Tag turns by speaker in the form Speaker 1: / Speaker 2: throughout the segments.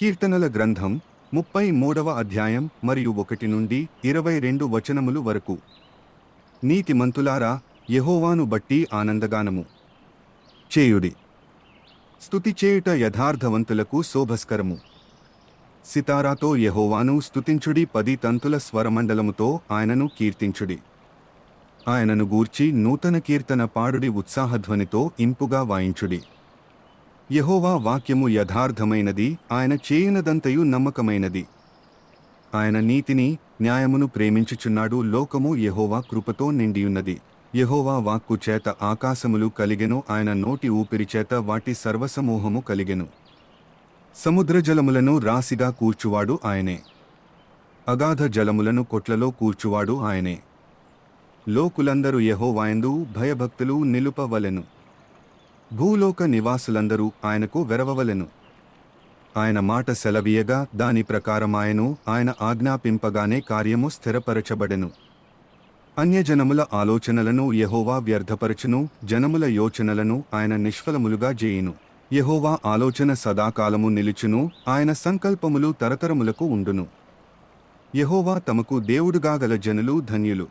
Speaker 1: కీర్తనల గ్రంథం ముప్పై మూడవ అధ్యాయం మరియు ఒకటి నుండి ఇరవై రెండు వచనములు వరకు. నీతిమంతులారా యహోవాను బట్టి ఆనందగానము. చేయుడి. స్థుతి చేయుట యథార్థవంతులకు శోభస్కరము. సితారాతో యహోవాను స్తుతించుడి పది తంతుల స్వరమండలముతో ఆయనను కీర్తించుడి. ఆయనను గూర్చి నూతన కీర్తన పాడుడి ఉత్సాహధ్వనితో ఇంపుగా వాయించుడి. యహోవా వాక్యము యథార్థమైనది ఆయన చేయనదంతయు నమ్మకమైనది. ఆయన నీతిని న్యాయమును ప్రేమించుచున్నాడు లోకము యహోవా కృపతో నిండియున్నది. యహోవా వాక్కు చేత ఆకాశములు కలిగెను ఆయన నోటి ఊపిరి చేత వాటి సర్వసమూహము కలిగెను. సముద్ర జలములను రాశిగా కూర్చువాడు ఆయనే. అగాధ జలములను కొట్లలో కూర్చువాడు ఆయనే. లోకులందరూ యహోవాయందు భయభక్తులు నిలుపవలెను. భూలోక నివాసులందరూ ఆయనకు వెరవవలెను. ఆయన మాట సెలవీయగా దాని ప్రకారమాయను ఆయన ఆజ్ఞాపింపగానే కార్యము స్థిరపరచబడెను. అన్యజనముల ఆలోచనలను యహోవా వ్యర్థపరచును జనముల యోచనలను ఆయన నిష్ఫలములుగా చేయును యహోవా ఆలోచన సదాకాలము నిలుచును ఆయన సంకల్పములు తరతరములకు ఉండును. యహోవా తమకు దేవుడుగా గల జనులు ధన్యులు.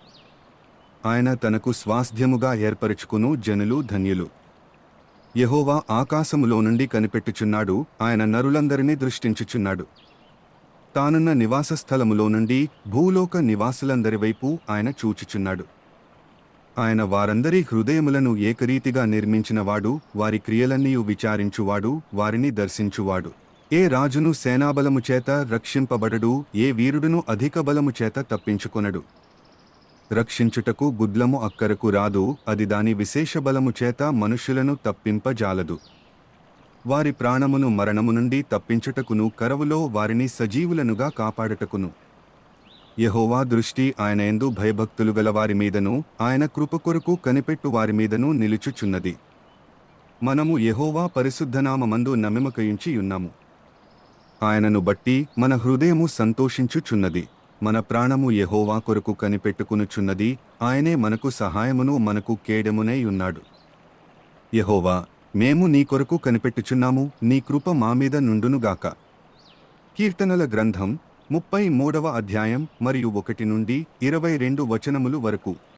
Speaker 1: ఆయన తనకు స్వాస్థ్యముగా ఏర్పరచుకును జనులు ధన్యులు. యెహోవా ఆకాశములో నుండి కనిపెట్టుచున్నాడు ఆయన నరులందరినీ దృష్టించుచున్నాడు. తానున్న నివాస స్థలములో నుండి భూలోక నివాసులందరి వైపు ఆయన చూచుచున్నాడు. ఆయన వారందరి హృదయములను ఏకరీతిగా నిర్మించినవాడు వారి క్రియలన్నీయు విచారించువాడు వారిని దర్శించువాడు. ఏ రాజును సేనాబలము చేత రక్షింపబడడు ఏ వీరుడును అధిక బలము చేత తప్పించుకొనడు. రక్షించుటకు గుడ్లము అక్కరకు రాదు అది దాని విశేష బలము చేత మనుష్యులను తప్పింపజాలదు. వారి ప్రాణమును మరణము నుండి తప్పించుటకును కరవులో వారిని సజీవులనుగా కాపాడుటకును. యహోవా దృష్టి ఆయన ఎందు భయభక్తులు గల వారి మీదను ఆయన కృప కొరకు కనిపెట్టు వారి మీదను నిలుచుచున్నది. మనము యహోవా పరిశుద్ధనామమందు నమ్మిమకయించి ఉన్నాము ఆయనను బట్టి మన హృదయము సంతోషించుచున్నది. మన ప్రాణము యహోవా కొరకు కనిపెట్టుకునుచున్నది ఆయనే మనకు సహాయమును మనకు కేడమునై ఉన్నాడు. యహోవా మేము నీ కొరకు కనిపెట్టుచున్నాము నీ కృప మా మీద నుండునుగాక కీర్తనల గ్రంథం ముప్పై మూడవ అధ్యాయం మరియు ఒకటి నుండి ఇరవై రెండు వచనములు వరకు.